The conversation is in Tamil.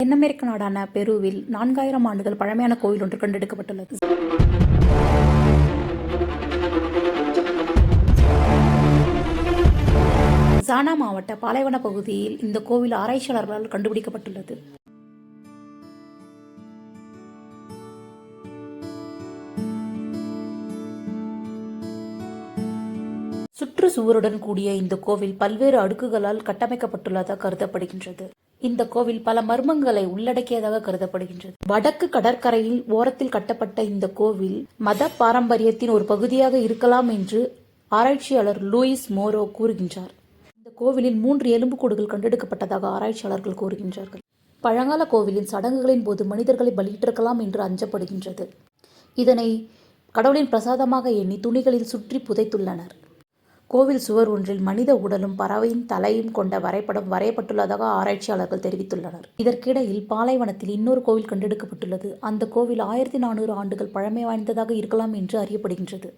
தென் அமெரிக்க நாடான பெருவில் நான்காயிரம் ஆண்டுகள் பழமையான கோவில் ஒன்று கண்டெடுக்கப்பட்டுள்ளது. ஜானா மாவட்ட பாலைவன பகுதியில் இந்த கோவில் ஆராய்ச்சியாளர்களால் கண்டுபிடிக்கப்பட்டுள்ளது. சுற்றுச்சுவருடன் கூடிய இந்த கோவில் பல்வேறு அடுக்குகளால் கட்டமைக்கப்பட்டுள்ளதாக கருதப்படுகின்றது. இந்த கோவில் பல மர்மங்களை உள்ளடக்கியதாக கருதப்படுகின்றது. வடக்கு கடற்கரையில் ஓரத்தில் கட்டப்பட்ட இந்த கோவில் மத பாரம்பரியத்தின் ஒரு பகுதியாக இருக்கலாம் என்று ஆராய்ச்சியாளர் லூயிஸ் மோரோ கூறுகின்றார். இந்த கோவிலில் மூன்று எலும்புக்கூடுகள் கண்டெடுக்கப்பட்டதாக ஆராய்ச்சியாளர்கள் கூறுகின்றார்கள். பழங்கால கோவிலின் சடங்குகளின் போது மனிதர்களை பலியிட்டிருக்கலாம் என்று அஞ்சப்படுகின்றது. இதனை கடவுளின் பிரசாதமாக எண்ணி துணிகளில் சுற்றி புதைத்துள்ளனர். கோவில் சுவர் ஒன்றில் மனித உடலும் பறவையின் தலையும் கொண்ட வரைபடம் வரையப்பட்டுள்ளதாக ஆராய்ச்சியாளர்கள் தெரிவித்துள்ளனர். இதற்கிடையில் பாலைவனத்தில் இன்னொரு கோவில் கண்டெடுக்கப்பட்டுள்ளது. அந்த கோவில் ஆயிரத்தி நானூறு ஆண்டுகள் பழமை வாய்ந்ததாக இருக்கலாம் என்று அறியப்படுகின்றது.